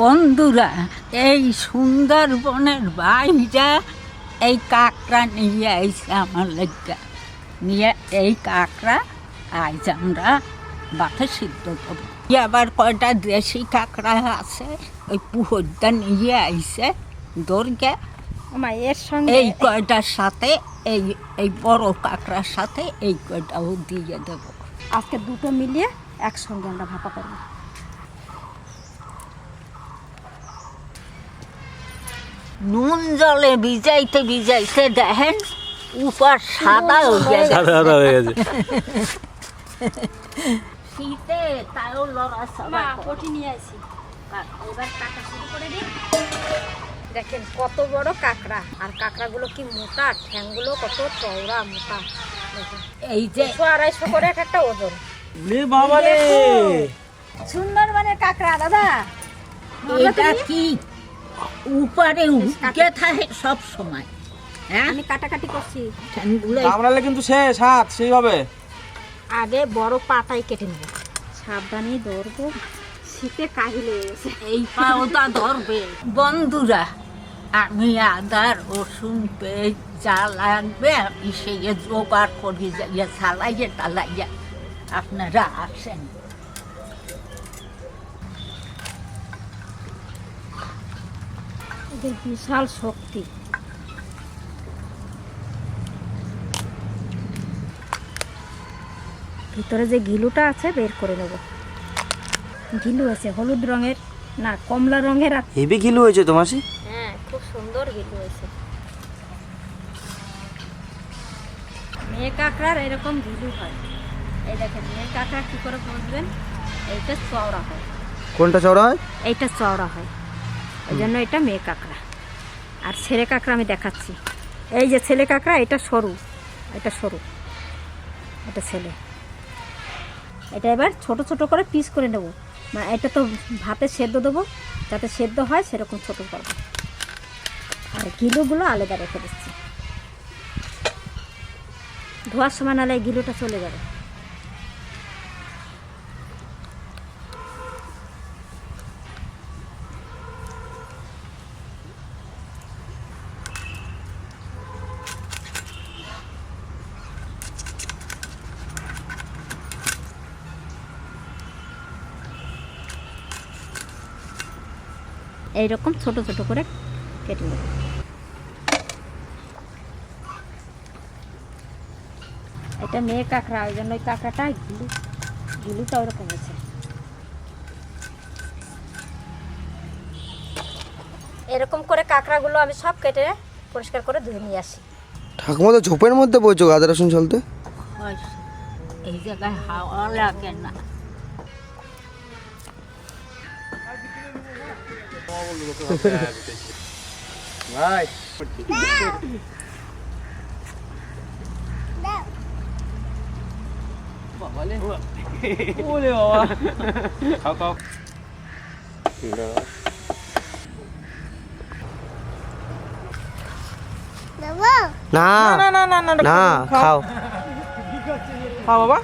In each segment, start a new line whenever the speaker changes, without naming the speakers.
বন্ধুরা এই সুন্দরবনের বাইরে এই কাঁকড়া নিয়ে আইসে আমার লেগা নিয়ে এই কাঁকড়া আজ আমরা বাথে সিদ্ধ করব। আবার কয়টা দেশি কাঁকড়া আছে ওই পুহরটা নিয়ে আইসে দর্গে।
এর সঙ্গে
এই কয়টার সাথে এই এই বড় কাঁকড়ার সাথে এই কয়টাও দিয়ে দেবো।
আজকে দুটো মিলিয়ে একসঙ্গে আমরা ভাপা করব।
নুন জলে ভিজাইতে ভিজাইতে দেখেন উপর সাদা হয়ে
সাদা
গেছে।
সাদা হয়ে গেছে।
শীতে তাও
এবার কাটা শুরু করে দেখেন কত বড় কাঁকড়া। আর কাঁকড়াগুলো কি মোটা ঠ্যাংগুলো কত চওড়া মোটা।
এই যে
আড়াইশো করে এক একটা ওজন।
রে বাবা রে।
সুন্দরবনের কাঁকড়া দাদা।
এটা কি? উপরে উঠে থাকে সব সময় হ্যাঁ?
আমি কাটাকাটি করছি।
কামড়ালে কিন্তু শেষ হাত সেইভাবে।
আগে বড় পাতাই কেটে নেব। সাবধানে ধরবো। শীতে কাহিল হয়ে গেছে।
এই পাওটা ধরবে। বন্ধুরা আমি আদা রসুন পেঁয়াজ যা লাগবে আমি সেই জোগাড় করি যাইয়া চালাইয়ে টালাইয়া। আপনারা আসেন।
এদের বিশাল শক্তি। ভিতরে যে ঘিলুটা আছে বের করে নেব। ঘিলু আছে হলুদ রঙের না কমলা রঙের আর
হেভি কিলো হয়েছে তো মাসি?
হ্যাঁ খুব সুন্দর ঘিলু আছে মেয়ে কাঁকড়ার এরকম ঘিলু হয়। এই দেখেন মেয়ে কাঁকড়া কী করে বুঝবেন এইটা চওড়া হয়।
কোনটা চওড়া হয়?
এইটা চওড়া হয়। ওই জন্য এটা মেয়ে কাঁকড়া। আর ছেলে কাঁকড়া আমি দেখাচ্ছি। এই যে ছেলে কাঁকড়া, এটা সরু। এটা সরু। এটা ছেলে। এটা এবার ছোট ছোট করে পিস করে নেব। মানে এটা তো ভাতে সেদ্ধ দেবো। যাতে সেদ্ধ হয়, সেরকম ছোট করব। আর গিলুগুলো আলাদা রেখে দিচ্ছি। ধোয়ার সময় এই গিলুটা চলে যাবে। এইরকম ছোট ছোট করে কেটে নেব। এটা মেয়ে কাঁকড়া ওই জন্য ওই কাঁকড়াটা গিলু গিলুটা ওরকম আছে এরকম করে কাঁকড়াগুলো আমি সব কেটে পরিষ্কার করে ধুয়ে নিয়ে আসি।
ঠাকুমা তো ঝোপের মধ্যে বইছো আদা রসুন চলতে
এই জায়গায় হাওয়া লাগে না।
ভাই ওরে বাবা খাও খাও
না
না না না না
না খাও
খাও বাবা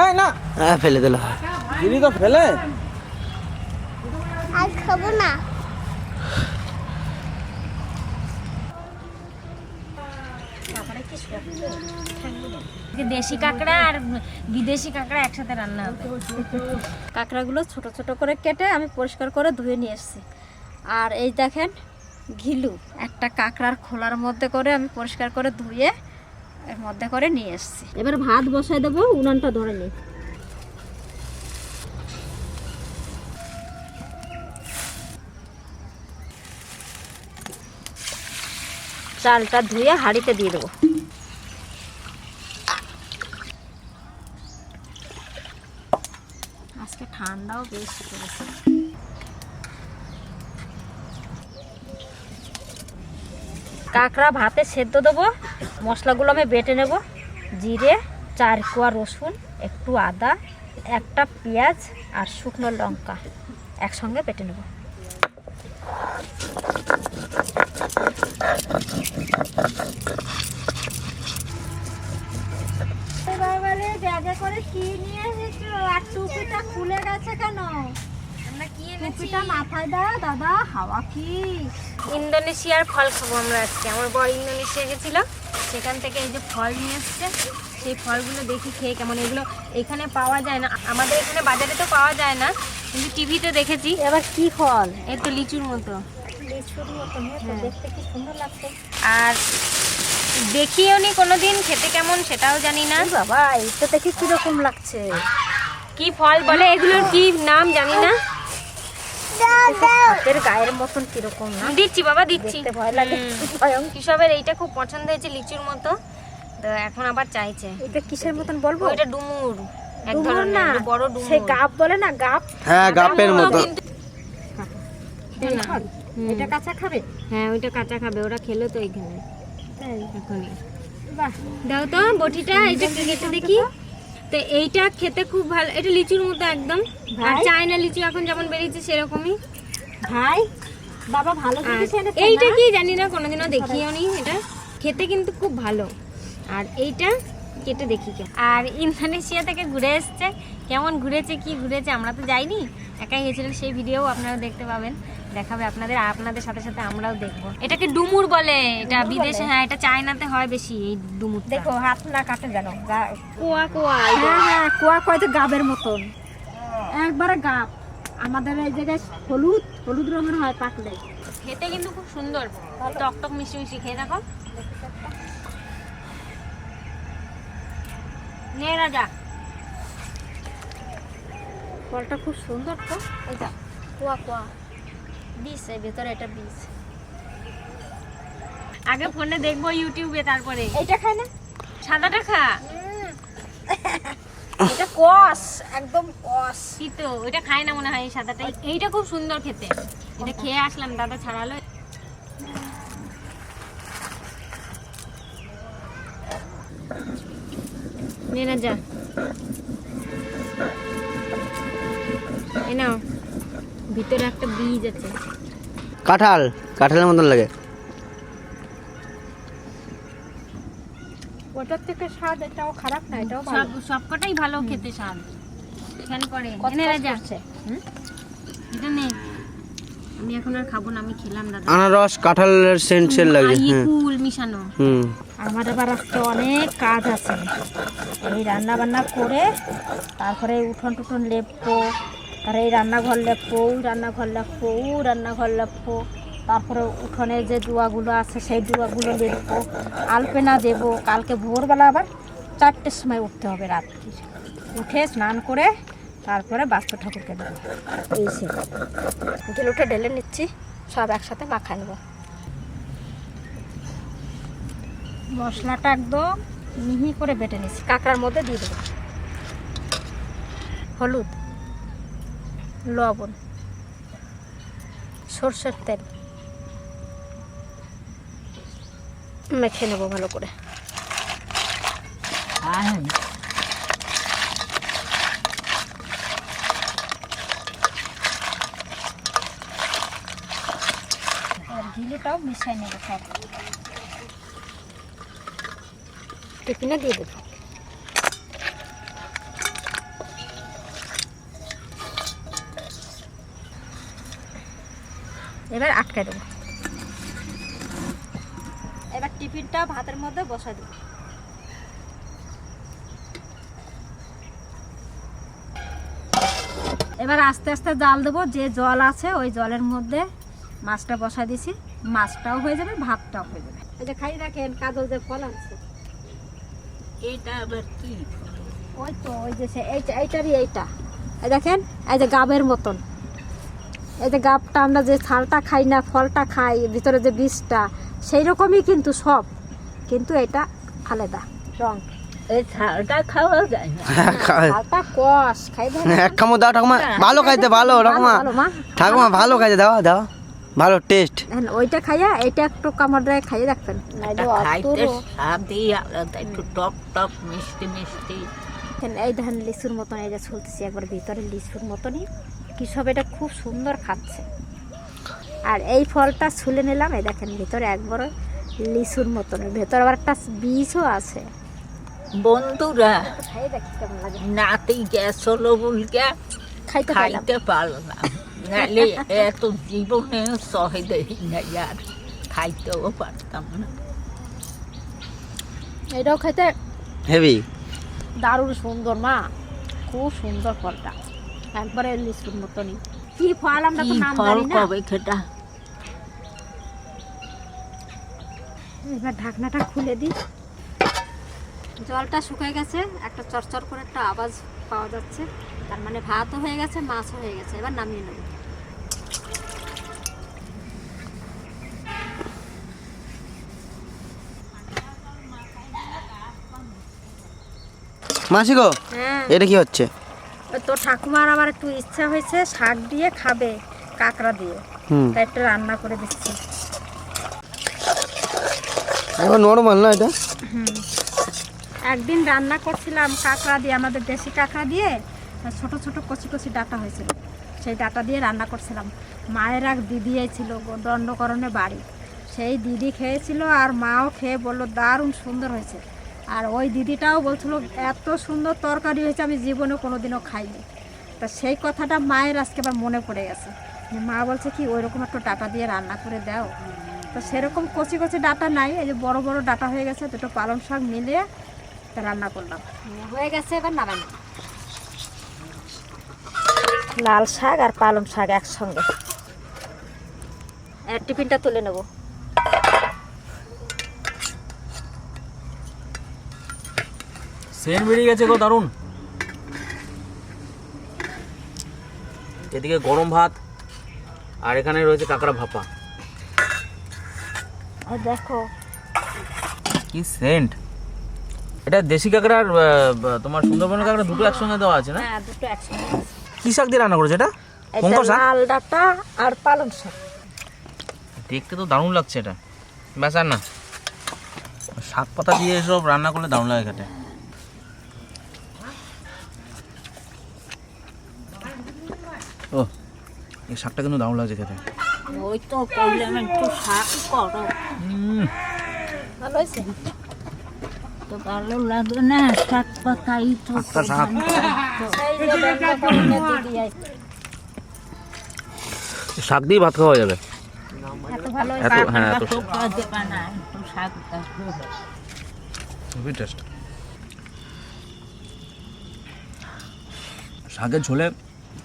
এই না
হ্যাঁ ফেলে দিল
দিদি তো ফেলে
আজ খাব না।
দেশি কাঁকড়া আর বিদেশি কাঁকড়া একসাথে রান্না হবে। কাঁকড়াগুলো ছোট ছোট করে কেটে আমি পরিষ্কার করে ধুয়ে নিয়ে এসেছি। আর এই দেখেন ঘিলু একটা কাঁকড়ার খোলার মধ্যে করে আমি পরিষ্কার করে ধুয়ে এর মধ্যে করে নিয়ে এসেছি। এবার ভাত বসায় দেবো উনানটা ধরে নিই চালটা ধুয়ে হাঁড়িতে দিয়ে দেবো। আজকে ঠান্ডাও বেশ পড়েছে। কাঁকড়া ভাতে সেদ্ধ দেবো মশলাগুলো আমি বেটে নেব জিরে চার কোয়া রসুন একটু আদা একটা পেঁয়াজ আর শুকনো লঙ্কা একসঙ্গে বেটে নেব ব্যাগে করে কি নিয়ে এসেছ? টুপিটা খুলে গেছে কেন?
আমরা কি এনেছি?
টুপিটা মাথায় দাও দাদা হাওয়া কি?
ইন্দোনেশিয়ার ফল খাব আমরা আজকে। আমার বর ইন্দোনেশিয়া গেছিল সেখান থেকে এই যে ফল নিয়ে এসছে সেই ফলগুলো দেখি খেয়ে কেমন। এগুলো এখানে পাওয়া যায় না আমাদের এখানে বাজারে তো পাওয়া যায় না কিন্তু টিভিতে দেখেছি।
এবার কি ফল?
এই তো লিচুর মতো।
লিচুর মতন হ্যাঁ। দেখতে কি সুন্দর লাগছে।
আর দেখিও নি কোনোদিন খেতে কেমন সেটাও জানি না।
বাবা এটা দেখে কীরকম লাগছে?
কি ফল বলে এগুলোর কি নাম জানি না।
হাতের গায়ের মতন কীরকম না?
দিচ্ছি বাবা দিচ্ছি।
দেখতে ভয় লাগে
হুম। এইটা খুব পছন্দ হয়েছে লিচুর মতো। তো এখন আবার চাইছে।
এটা কিসের মতন বলব?
ওইটা ডুমুর এক ধরনের
না।
বড় ডুমুর।
সেই গাপ বলে না গাপ।
হ্যাঁ গাপের মতো।
এটা কাঁচা খাবে?
হ্যাঁ ওইটা কাঁচা খাবে ওরা খেলো তো এইখানে এখনই দাও তো বটিটা এটা কেটে দেখি। তো এইটা খেতে খুব ভালো এটা লিচুর মতো একদম। আর? চায়না লিচু এখন যেমন বেরিয়েছে সেরকমই।
ভাই বাবা ভালো
এইটা কি জানি না কোনোদিনও দেখিও নি এটা। খেতে কিন্তু খুব ভালো। আর এইটা কেটে দেখি কে। আর ইন্দোনেশিয়া থেকে ঘুরে এসছে। কেমন ঘুরেছে কি ঘুরেছে আমরা তো যাইনি। একাই গেছিলাম সেই ভিডিও আপনারা দেখতে পাবেন। দেখাবে আপনাদের আপনাদের সাথে সাথে আমরাও দেখব। এটাকে ডুমুর বলে এটা বিদেশে হ্যাঁ এটা চায়নাতে হয় বেশি এই ডুমুর
দেখো হাত না কাটে যেন।
কোয়া কোয়া
হ্যাঁ হ্যাঁ কুয়া কয়তো গাবের মতন। একবারে গাব। আমাদের এই জায়গায় হলুদ হলুদ রঙের হয় পাকলে।
খেতে কিন্তু খুব সুন্দর। টক টক মিষ্টি মিষ্টি খেয়ে দেখো। নে রাজা
ফলটা খুব সুন্দর তো। এই যা। কুয়া কুয়া। বিষ এর ভেতরে এটা বিষ।
আগে ফোনে দেখব ইউটিউবে তারপরে।
এইটা খায় না?
সাদাটা খা।
এটা কস একদম কস।
তো ওইটা খাই না মনে হয় এই সাদাটা। এইটা খুব সুন্দর খেতে। এটা খেয়ে আসলাম দাদা ছাড়ালো। নে না যা। এ নাও। ভিতরে একটা বীজ আছে।
কাঁঠাল কাঁঠালের মতন লাগে।
ওটার থেকে স্বাদ এটাও খারাপ না এটাও ভালো।
সব সবকটাই ভালো খেতে স্বাদ। খেয়াল করে এনে রাজা এটা নে। আমি এখন আর খাব না আমি খেলাম দাদা।
আনারস কাঁঠালের সেন্ট সেন্ট লাগে হ্যাঁ।
কুল মিশানো।
হুম।
আমার আবার আজকে অনেক কাজ আছে। এই রান্না বান্না করে তারপরে উঠোন টুঠোন লেপবো তারপরে এই রান্নাঘর ওই রান্নাঘর ও রান্নাঘর লেপবো তারপরে উঠোনে যে দুয়াগুলো আছে, সেই দুয়াগুলো লেপবো আলপেনা দেবো, কালকে ভোরবেলা আবার চারটের সময় উঠতে হবে রাত্রি। উঠে স্নান করে তারপরে বাস্তু ঠাকুরকে দেবো। এই সে। গেলুটা ঢেলে নিচ্ছি, সব একসাথে মাখায় নেব। মশলাটা একদম মিহি করে বেটে নিচ্ছি, কাঁকড়ার মধ্যে দিয়ে দেবো। হলুদ। লবণ সর্ষের তেল। মেখে নেব ভালো করে। ঘিলুটাও মিশাই নেব সব। টিফিনে দিয়ে দেবো। এবার আটকে দেবো। এবার টিফিনটা ভাতের মধ্যে বসা দেবো। এবার আস্তে আস্তে জাল দেবো যে জল আছে ওই জলের মধ্যে মাছটা বসা দিছি। মাছটাও হয়ে যাবে ভাতটাও হয়ে যাবে। এই যে খাই রাখেন কাজল যে ফল আছে
এটা আবার কি
ওই তো ওই যে এইটা এইটারই এইটা। এই দেখেন এই যে গাবের মতন। এই যে গাবটা আমরা যে ছালটা খাই না ফলটা খাই ভিতরে যে বীজটা সেই রকমই কিন্তু সব। কিন্তু এটা আলাদা রং।
এই ছালটা খাওয়া যায় না।
হ্যাঁ, খায়।
ছালটা কষ খাই দেন
এক কামড় দাও ঠাকুমা। ভালো খাইতে ভালো ঠাকুমা। ঠাকুমা ভালো খাইতে দাও দাও। ভালো টেস্ট
ওইটা খাইয়া এটা একটু কামড় খাইয়ে দেখবেন
খাইতে স্বাদই আলাদা একটু টক টক মিষ্টি মিষ্টি।
এই দেখেন লিচুর মতন এই যে চলতেছি একবার ভিতরে লিচুর মতনই। কি সব এটা খুব সুন্দর খাচ্ছে। আর এই ফলটা ছুলে নিলাম এই দেখেন ভিতরে একবার লিচুর মতন ভেতরে আবার একটা বীজও আছে।
বন্ধুরা নাতি গ্যাস হলো বলকে
খাইতে
খাইতে পারলাম। নাহলে এত জীবনে সহে দেখি না আর খাইতেও পারতাম না।
এটাও খাইতে
হেভি।
দারুণ সুন্দর মা খুব সুন্দর ফলটা। একবারে লিচুর মতনই। কি ফল আমরা তো নাম জানি না।
কবে খেটা?
এবার ঢাকনাটা খুলে দিই। জলটা শুকিয়ে গেছে একটা চরচর করে একটা আওয়াজ পাওয়া যাচ্ছে। তার মানে ভাতও হয়ে গেছে মাছও হয়ে গেছে। এবার নামিয়ে নেব।
মাসি গো
হ্যাঁ।
এটা কি হচ্ছে?
তো ঠাকুমার আবার একটু ইচ্ছা হয়েছে শাক দিয়ে খাবে কাঁকড়া দিয়ে। তাই একটু রান্না করে দিচ্ছি।
নর্মাল না এটা?
একদিন রান্না করছিলাম কাঁকড়া দিয়ে আমাদের দেশি কাঁকড়া দিয়ে ছোট ছোট কচি কচি ডাটা হয়েছিল। সেই ডাটা দিয়ে রান্না করছিলাম। মায়ের এক দিদি ছিল দণ্ডকরণে বাড়ি। সেই দিদি খেয়েছিল আর মাও খেয়ে বলল দারুণ সুন্দর হয়েছে। আর ওই দিদিটাও বলছিল, এত সুন্দর তরকারি হয়েছে, আমি জীবনে কোনোদিনও খাইনি। তা সেই কথাটা মায়ের আজকে আবার মনে পড়ে গেছে। যে মা বলছে, কি ওই রকম একটু ডাটা দিয়ে রান্না করে দাও। তো সেরকম কচি কচি ডাটা নাই, এই যে বড় বড় ডাটা হয়ে গেছে, দুটো পালং শাক মিলিয়ে রান্না করলাম। হয়ে গেছে এবার নামানো লাল শাক আর পালং শাক একসঙ্গে। টিফিনটা তুলে নেব।
সেন্ট বেরিয়ে গেছে গো দারুণ। এদিকে গরম ভাত আর এখানে রয়েছে কাঁকড়া ভাপা।
দেখো।
কি সেন্ট। এটা দেশি কাঁকড়া আর তোমার সুন্দরবনের কাঁকড়া দুটো একসঙ্গে দেওয়া আছে না?
হ্যাঁ দুটো একসঙ্গে
কি শাক দিয়ে রান্না করেছে এটা?
এটা
পঙ্কজ শাক?
লাল ডাটা আর পালং শাক।
দেখতে তো দারুণ লাগছে এটা। ব্যাস আর না। শাক পাতা দিয়ে এসব রান্না করলে দারুণ লাগে খেতে ও এই শাকটা কিন্তু দারুণ লাগছে খেতে।
ওই তো করলাম একটু শাক করো।
ভালো হয়েছে?
তো ভালো লাগে না শাক পাতাই তো
শাক। শাক দিয়ে ভাত খাওয়া যাবে?
এত ভালো
এত হ্যাঁ এত
শাক।
খুবই টেস্ট শাকের ঝোলে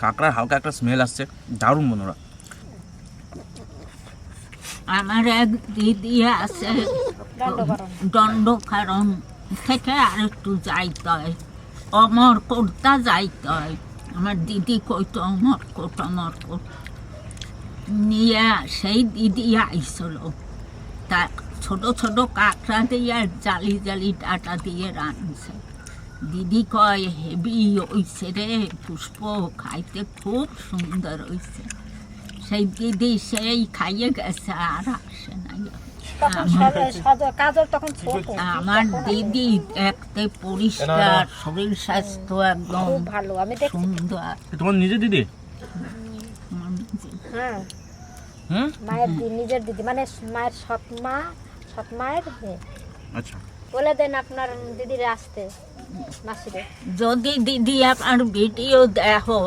কাঁকড়ার হালকা একটা স্মেল আসছে। দারুণ বন্ধুরা।
আমার এক দিদি আছে থেকে আর একটু যাইতে হয়। অমর কোর্তা যাইতে হয়। আমার দিদি কইতো, অমর কোট অমর কোট নিয়ে সেই দিদি আইসল। তা ছোট ছোট কাঁকড়া দিয়ে জালি জালি ডাটা দিয়ে রাঁধছে। দিদি কয় হেবি হইছে রে পুষ্প খাইতে খুব সুন্দর হইছে সেই দিদি সেই খাইয়ে গেছে আর আসে না আমার দিদি দেখতে পরিষ্কার শরীর স্বাস্থ্য একদম
ভালো আমি
সুন্দর
তোমার নিজের দিদি
হ্যাঁ মায়ের নিজের দিদি মানে মায়ের সৎ মা সৎ মায়ের
আচ্ছা
বলে দেন আপনার দিদির আসতে মাসিরে।
যদি দিদি আমার ভিডিও দেখো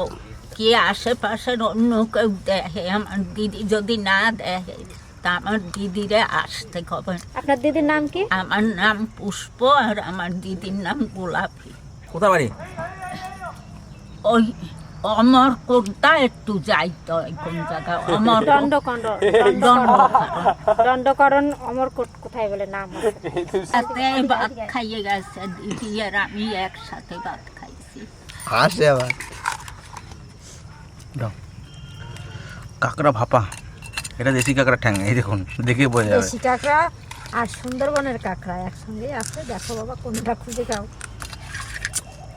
কি আশেপাশের অন্য কেউ দেখে আমার দিদি যদি না দেখে তা আমার দিদিরে আসতে হবে।
আপনার দিদির নাম কি?
আমার নাম পুষ্প আর আমার দিদির নাম গোলাপি।
কোথায় বাড়ি?
ওই অমর কোনটা একটু যাইতে হয় কোন জায়গায় অমর
দণ্ডকণ্ড
দণ্ডকারণ।
দণ্ডকরণ। অমরকোট কোথায় বলে নাম
সাথে ভাত খাইয়ে গেছে দিদি আর আমি একসাথে ভাত খাইছি।
আসে আবার।
দাও। কাঁকড়া ভাপা। এটা দেশি কাঁকড়া ঠ্যাং এই দেখুন দেখে বোঝা যাবে।
দেশি কাঁকড়া আর সুন্দরবনের কাঁকড়া একসঙ্গে আছে। দেখো বাবা কোনটা খুঁজে যাও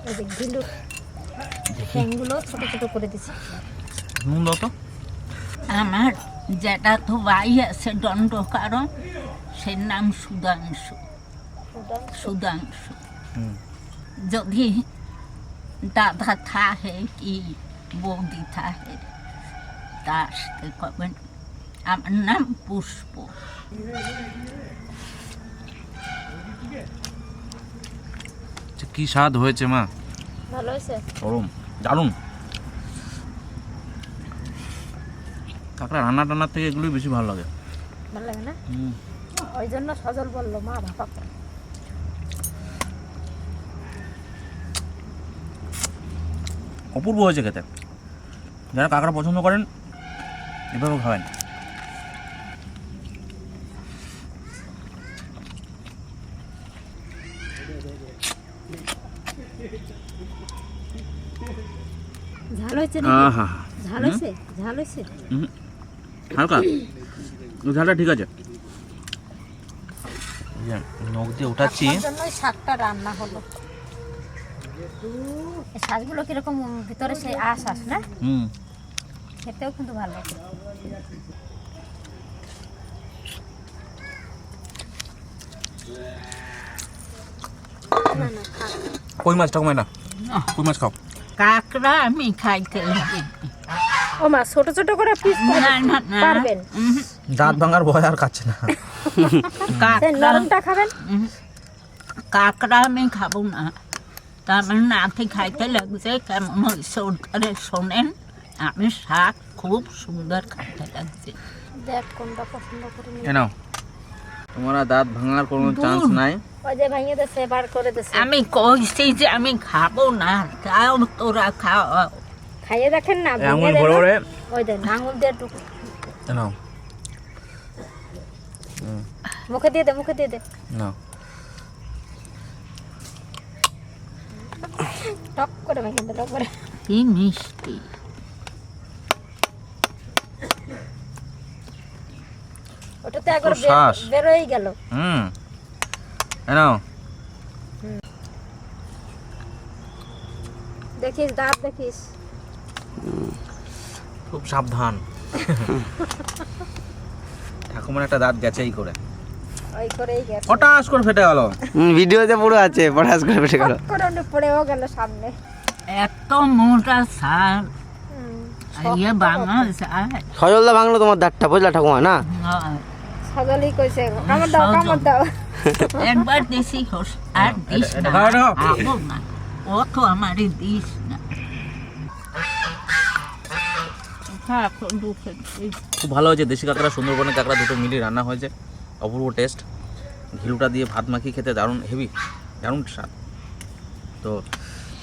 খাও এই যে গিলু ছোট ছোট করে দিছি।
নুন দাও তো।
আমার যেটা তো ভাই আছে দণ্ড কারণ সে নাম সুধাংশু। সুধাংশু। যদি দাদা থাহে কি বৌদি থাহে তা আসতে কবেন? আমার নাম পুষ্প।
কি স্বাদ হয়েছে মা?
ভালো হয়েছে?
গরম। দারুণ। কাঁকড়া রান্না টান্নার থেকে এগুলোই বেশি ভালো লাগে।
ভালো লাগে না। ওই জন্য সজল বলল মা ভাপা
অপূর্ব হয়েছে খেতে। যারা কাঁকড়া পছন্দ করেন এভাবে খাবেন।
ঝাল হয়েছে? ঝাল হয়েছে?
হালকা? ঝালটা ঠিক আছে। নখ দিয়ে উঠাচ্ছি।
শাকটা রান্না হলো। শাকগুলো কীরকম ভিতরে সেই আশ আস না?
হুম।
খেতেও কিন্তু ভালো।
কই মাছ ঠাকুমা না কই মাছ খাও?
কাঁকড়া আমি খাইতে লাগি।
ও মা ছোট ছোট করে পিস
না না না।
পারবেন?
দাঁত ভাঙার ভয় আর খাচ্ছে না।
কাঁকড়া
নরমটা খাবেন?
কাঁকড়া আমি খাব না। তার মানে নাতি খাইতে লাগছে কেমন হয়েছে ওটারে শোনেন আমি শাক খুব সুন্দর খাইতে লাগছে।
দেখ কোনটা পছন্দ করে
নাও। তোমার দাঁত ভাঙার কোনো চান্স নাই।
ওই যে ভাঙিয়ে দেছে বার করে দেছে।
আমি কইছি যে আমি খাব না তাও তোরা খাওয়া
খাইয়ে দেখেন না
আঙুল
ভেঙে
ভরে ভরে
ওই দেন আঙুল দিয়ে টুকু
নাও।
মুখে দিয়ে দে মুখে দিয়ে দে।
নাও।
টক করে ভেঙে দে টক করে।
কি মিষ্টি।
ওটাতে একবার
তো শ্বাস।
বেরোই গেল।
হুম। নাও।
দেখিস দাঁত দেখিস।
খুব সাবধান। ঠাকুমার একটা দাঁত গেছে এই করে হঠাৎ করে ফেটে গেল।
ভিডিওতে পুরো আছে পটাশ করে পেটে গেল।
ফট করে ওটা পড়েও গেল সামনে।
এত মোটা। ইয়ে
সজলদা ভাঙলো তোমার দাঁতটা বুঝলা ঠাকুমা না?
হয়।
সজলই কইছে কামড় দাও কামড় দাও।
একবার দিছি হোস আর দিস না। অত আমারে দিস না।
খুব ভালো হয়েছে দেশি কাঁকড়া সুন্দরবনের কাঁকড়া দুটো মিলিয়ে রান্না হয়েছে। অপূর্ব টেস্ট ঘিলুটা দিয়ে ভাত মাখিয়ে খেতে দারুণ হেভি দারুণ স্বাদ। তো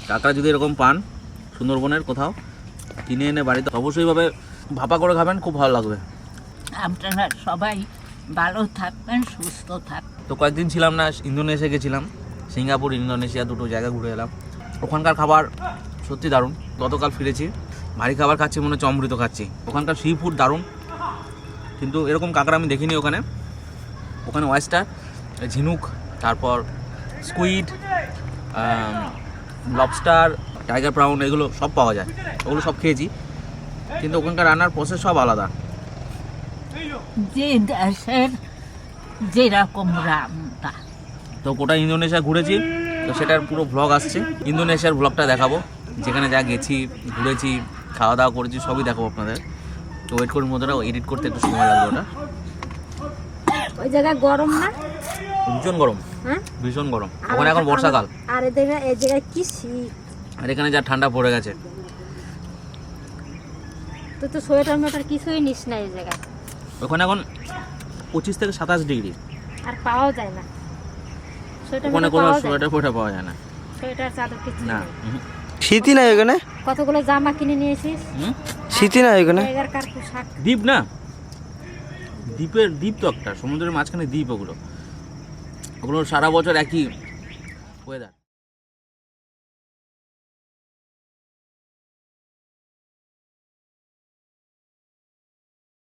কাঁকড়া যদি এরকম পান সুন্দরবনের কোথাও কিনে এনে বাড়িতে অবশ্যইভাবে ভাপা করে খাবেন খুব ভালো লাগবে।
আপনারা সবাই ভালো থাকবেন, সুস্থ থাকবেন।
তো কয়েকদিন ছিলাম না, ইন্দোনেশিয়া গেছিলাম, সিঙ্গাপুর, ইন্দোনেশিয়া দুটো জায়গা ঘুরে এলাম। ওখানকার খাবার সত্যি দারুণ। গতকাল ফিরেছি, ভারী খাবার খাচ্ছি, মনে হচ্ছে অমৃত খাচ্ছি। ওখানকার সি ফুড দারুণ, কিন্তু এরকম কাঁকড়া আমি দেখিনি ওখানে। ওখানে ওয়েস্টার ঝিনুক, তারপর স্কুইড লবস্টার টাইগার প্রাউন এগুলো সব পাওয়া যায়। ওগুলো সব খেয়েছি, কিন্তু ওখানকার রান্নার প্রসেস সব আলাদা।
যে দেশের যেরকম রান্না
তো। গোটা ইন্দোনেশিয়া ঘুরেছি তো সেটার পুরো ভ্লগ আসছে। ইন্দোনেশিয়ার ভ্লগটা দেখাবো যেখানে যা গেছি ঘুরেছি খাওয়া দাওয়া করেছি সবই দেখাবো আপনাদের। তো ওয়েট করুন মধ্যে এডিট করতে একটু সময় লাগবে ওটা।
ওই জায়গায় গরম না?
ভীষণ গরম।
হ্যাঁ?
ভীষণ গরম। ওখানে এখন বর্ষাকাল।
আর এই জায়গায় এই জায়গায় কি শীত?
আর এখানে যা ঠান্ডা পড়ে গেছে।
তুই তো সোয়েটার মেটার কিছুই নিস না এই জায়গায়।
ওখানে এখন পঁচিশ থেকে সাতাশ ডিগ্রি।
আর পাওয়াও যায় না।
ওখানে কোনো সোয়েটার ফোয়েটার পাওয়া যায় না।
সোয়েটার চাদর কিছু
না
শীতই নাই ওখানে?
কতগুলো জামা কিনে নিয়েছিস
হুম?
শীতই নাই ওখানে?
দ্বীপ না। দ্বীপের দ্বীপ তো একটা। সমুদ্রের মাঝখানে দ্বীপ ওগুলো। ওগুলো সারা বছর একই ওয়েদার